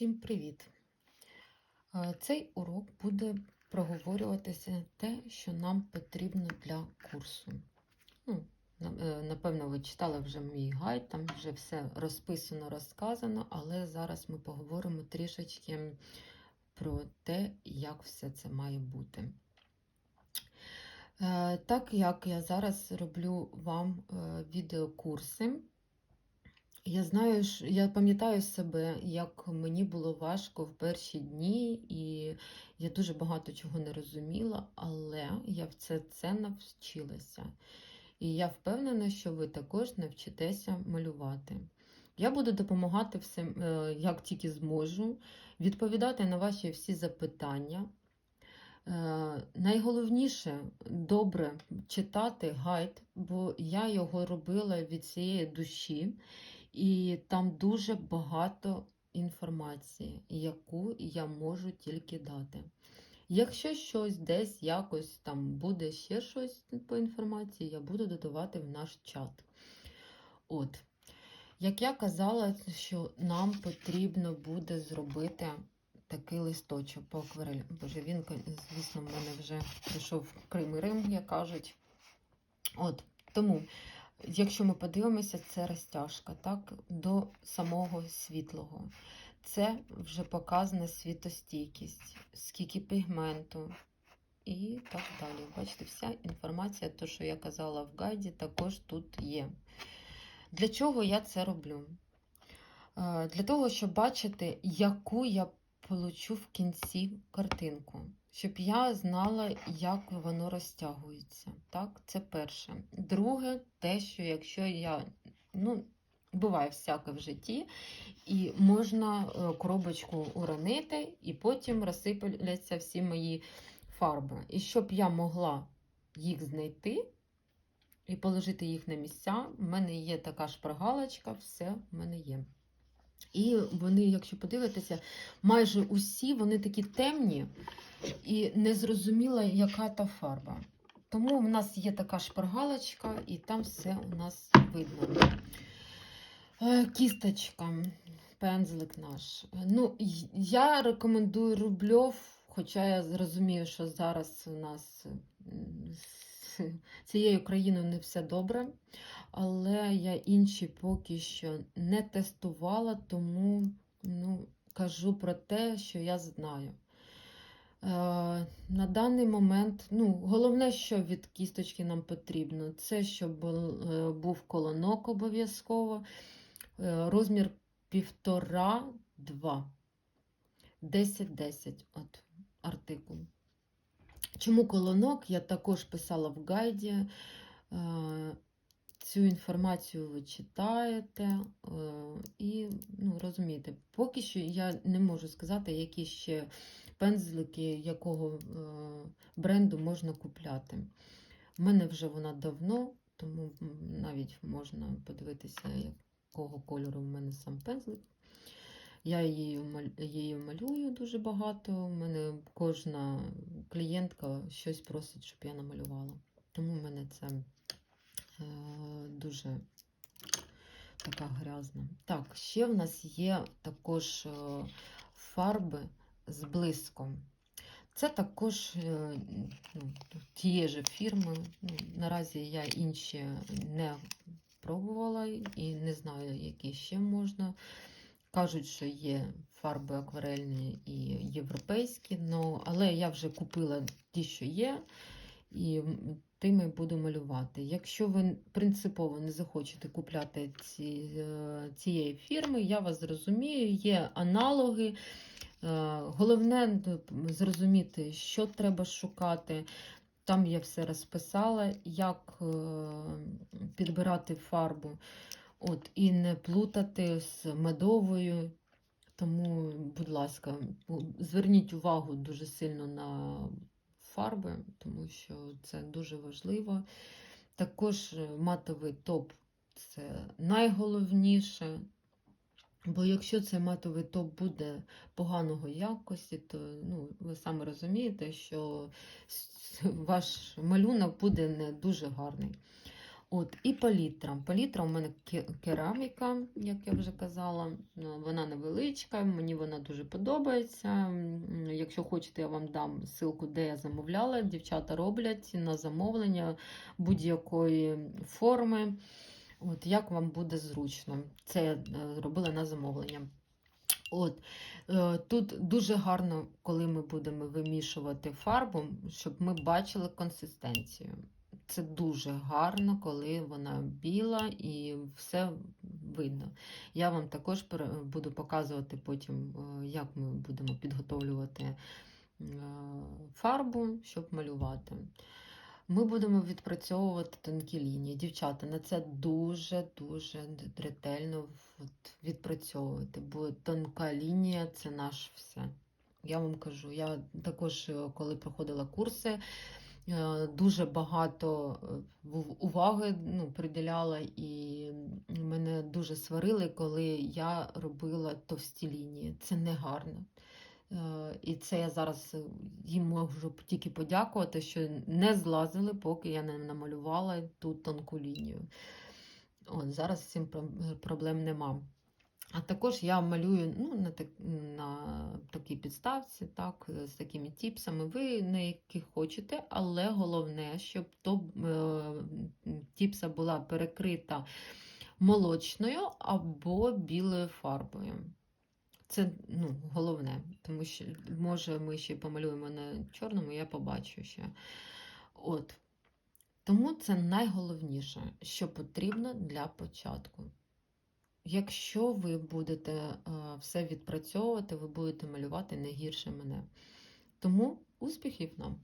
Всім привіт! Е, Цей урок буде проговорюватися те, що нам потрібно для курсу. Ну, е, напевно, ви читали вже мій гайд, там вже все розписано, розказано, але зараз ми поговоримо трішечки про те, як все це має бути. Е, Так як я зараз роблю вам відеокурси, я знаю, я пам'ятаю себе, як мені було важко в перші дні, і я дуже багато чого не розуміла, але я в це, це навчилася. І я впевнена, що ви також навчитеся малювати. Я буду допомагати всім, е, як тільки зможу, відповідати на ваші всі запитання. Е, Найголовніше добре читати гайд, бо я його робила від цієї душі. І там дуже багато інформації, яку я можу тільки дати. Якщо щось десь якось там буде ще щось по інформації, я буду додавати в наш чат. От, як я казала, що нам потрібно буде зробити такий листочок по акварелі. Боже, він, звісно, в мене вже прийшов Крим і Рим, як кажуть. От, тому. Якщо ми подивимося, це розтяжка так, до самого світлого. Це вже показана світостійкість, скільки пігменту і так далі. Бачите, вся інформація, то, що я казала в гайді, також тут є. Для чого я це роблю? Е, Для того, щоб бачити, яку я получу в кінці картинку. Щоб я знала, як воно розтягується. Так, це перше. Друге, те, що якщо я, ну, буває всяке в житті, і можна е, коробочку уронити, і потім розсипляться всі мої фарби. І щоб я могла їх знайти і положити їх на місця, в мене є така шпаргалочка, все в мене є. І вони, якщо подивитися, майже усі вони такі темні і не зрозуміла, яка та фарба. Тому у нас є така шпаргалочка, і там все у нас видно. Е, Кісточка, пензлик наш. Ну, я рекомендую рубльов, хоча я розумію, що зараз у нас цією країною не все добре. Але я інші поки що не тестувала, тому ну, кажу про те, що я знаю. Е, на даний момент, ну, головне, що від кісточки нам потрібно, це щоб е, був колонок обов'язково, е, розмір 1,5-2, 10-10, от артикул. Чому колонок? Я також писала в гайді. Цю інформацію ви читаєте і ну, розумієте, поки що я не можу сказати, які ще пензлики, якого е, бренду можна купляти. У мене вже вона давно, тому навіть можна подивитися, якого кольору в мене сам пензлик. Я її, малюю дуже багато. У мене кожна клієнтка щось просить, щоб я намалювала. Тому в мене це е, дуже така грязна. Так, ще в нас є також е, фарби з блиском. Це також е, ну, тієї ж фірми. Ну, наразі я інші не пробувала і не знаю, які ще можна. Кажуть, що є фарби акварельні і європейські, ну, але я вже купила ті, що є, і тими буду малювати. Якщо ви принципово не захочете купляти ці, е, цієї фірми, я вас зрозумію, є аналоги. Е, Головне ну, зрозуміти, що треба шукати. Там я все розписала, як е, підбирати фарбу. От, і не плутати з медовою. Тому, будь ласка, зверніть увагу дуже сильно на фарби, тому що це дуже важливо. Також е, матовий топ це найголовніше. Бо якщо цей матовий топ буде поганого якості, то ну, ви самі розумієте, що ваш малюнок буде не дуже гарний. От, і палітра. Палітра у мене кераміка, як я вже казала. Ну, Вона невеличка, мені вона дуже подобається. Якщо хочете, я вам дам ссылку, де я замовляла. Дівчата роблять на замовлення будь-якої форми. От, як вам буде зручно. Це я е, робила на замовлення. От, е, тут дуже гарно, коли ми будемо вимішувати фарбу, щоб ми бачили консистенцію. Це дуже гарно, коли вона біла і все видно. Я вам також буду показувати потім, е, як ми будемо підготовлювати е, фарбу, щоб малювати. Ми будемо відпрацьовувати тонкі лінії. Дівчата, на це дуже-дуже ретельно відпрацьовувати, бо тонка лінія це наш все. Я вам кажу, я також, е, коли проходила курси, дуже багато е, уваги ну, приділяла, і мене дуже сварили, коли я робила товсті лінії. Це не гарно. Е, І це я зараз е, їм можу тільки подякувати, що не злазили, поки я не намалювала ту тонку лінію. От, зараз з цим проблем нема. А також я малюю ну, на, так, на такій підставці, так, з такими тіпсами. Ви на які хочете, але головне, щоб то е, тіпса була перекрита молочною або білою фарбою. Це ну, головне, тому що може ми ще помалюємо на чорному, я побачу ще. От. Тому це найголовніше, що потрібно для початку. Якщо ви будете е, все відпрацьовувати, ви будете малювати не гірше мене. Тому успіхів нам!